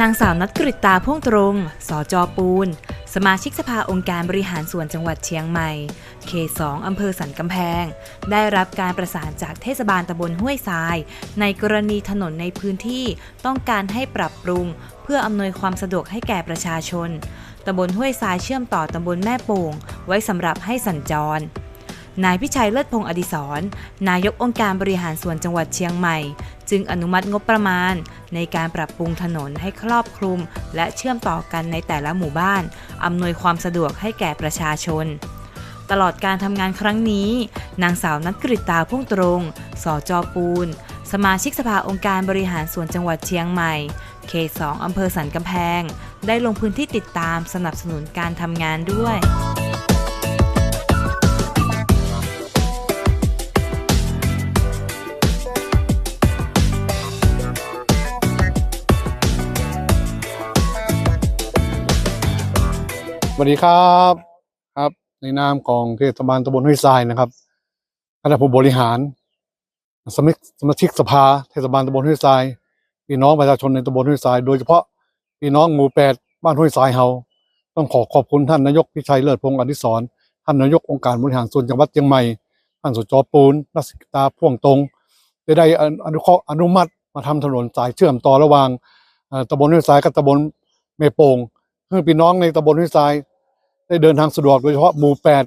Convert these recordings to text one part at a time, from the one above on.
นางสาวนัดกริตาพ่วงตรง สจปูน สมาชิกสภาองค์การบริหารส่วนจังหวัดเชียงใหม่ เขต2อำเภอสันกำแพง ได้รับการประสานจากเทศบาลตำบลห้วยทราย ในกรณีถนนในพื้นที่ต้องการให้ปรับปรุง เพื่ออำนวยความสะดวกให้แก่ประชาชน ตำบลห้วยทรายเชื่อมต่อตำบลแม่โป่ง ไว้สำหรับให้สัญจรนายพิชัยเลิศพงศ์อดิศรนายกองค์การบริหารส่วนจังหวัดเชียงใหม่ จึงอนุมัติงบประมาณ ในการปรับปรุงถนนให้ครอบคลุม และเชื่อมต่อกันในแต่ละหมู่บ้าน อำนวยความสะดวกให้แก่ประชาชน ตลอดการทำงานครั้งนี้ นางสาวนัทกริตาพุ่งตรง สจปูน สมาชิกสภาองค์การบริหารส่วนจังหวัดเชียงใหม่ เขต 2 อำเภอสันกำแพง ได้ลงพื้นที่ติดตามสนับสนุนการทำงานด้วย สวัสดีครับครับ ในนามของเทศบาลตำบลห้วยทรายนะครับคณะผู้บริหาร สมาชิกสมาชิกสภาเทศบาลตำบลห้วยทรายพี่น้องประชาชนในตำบลห้วยทราย โดยเฉพาะพี่น้องหมู่แปดบ้านห้วยทรายเฮาต้องขอขอบคุณท่านนายกพิชัยเลิศพงศ์อดิศรท่านนายกองค์การบริหารส่วนจังหวัดเชียงใหม่ท่านสจปูนรัศตาพ่วงตรงได้ได้อนุเคราะห์อนุมัติมาทำถนนสายเชื่อมต่อระหว่างตำบลห้วยทรายกับตำบลเมโป่ง เพื่อพี่น้องในตำบลห้วยทราย ได้เดินทางสะดวกโดยเฉพาะหมู่แปด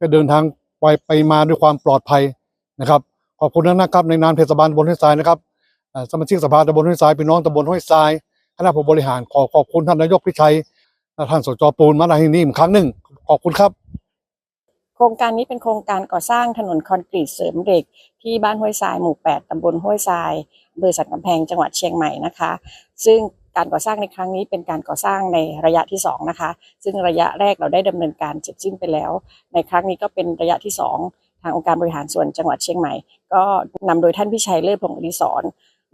ก็เดินทางไปไปมาด้วยความปลอดภัยนะครับ ขอบคุณนะครับในนามเทศบาลตำบลห้วยทรายนะครับสมาชิกสภาตำบลห้วยทรายพี่น้องตำบลห้วยทรายคณะผู้บริหารขอขอบคุณท่านนายกพิชัยและท่านสจปูนมาในที่นี้อีกครั้งหนึ่งขอบคุณครับ โครงการนี้เป็นโครงการก่อสร้างถนนคอนกรีตเสริมเหล็ก ที่บ้านห้วยทรายหมู่ 8 ตำบลห้วยทรายอำเภอสันกำแพงจังหวัดเชียงใหม่นะคะ ซึ่ง การก่อสร้างในครั้งนี้เป็นการก่อสร้างในระยะที่สองนะคะ ซึ่งระยะแรกเราได้ดำเนินการเสร็จสิ้นไปแล้ว ในครั้งนี้ก็เป็นระยะที่สองทางองค์การบริหารส่วนจังหวัดเชียงใหม่ ก็นำโดยท่านพิชัยเลิศพงศ์อดิศร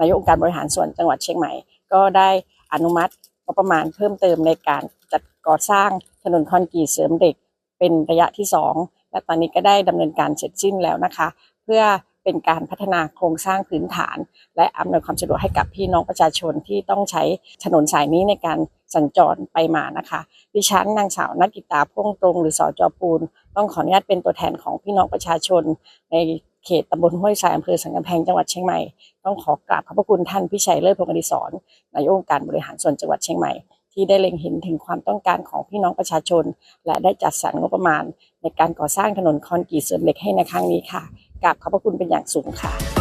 นายกองค์การบริหารส่วนจังหวัดเชียงใหม่ ก็ได้อนุมัติงบประมาณเพิ่มเติมในการจัดก่อสร้างถนนคอนกรีตเสริมเหล็ก เป็นระยะที่สองและตอนนี้ก็ได้ดำเนินการเสร็จสิ้นแล้วนะคะ เพื่อ เป็นการพัฒนาโครงสร้างพื้นฐาน และอำนวยความสะดวกให้กับพี่น้องประชาชนที่ต้องใช้ถนนสายนี้ในการสัญจรไปมานะคะ ดิฉันนางสาวนักกิตาพ่วงตรง หรือสอจอปูน ต้องขออนุญาตเป็นตัวแทนของพี่น้องประชาชน ในเขตตำบลห้วยทรายอำเภอสันกำแพงจังหวัดเชียงใหม่ ต้องขอกราบขอบพระคุณท่านพิชัยเลิศพงศ์อดิศรนายกองค์การบริหารส่วนจังหวัดเชียงใหม่ที่ได้เล็งเห็นถึงความต้องการของพี่น้องประชาชน และได้จัดสรรงบประมาณ ในการก่อสร้างถนนคอนกรีตเสริมเหล็กให้ในครั้งนี้ค่ะ กราบขอบพระคุณเป็นอย่างสูงค่ะ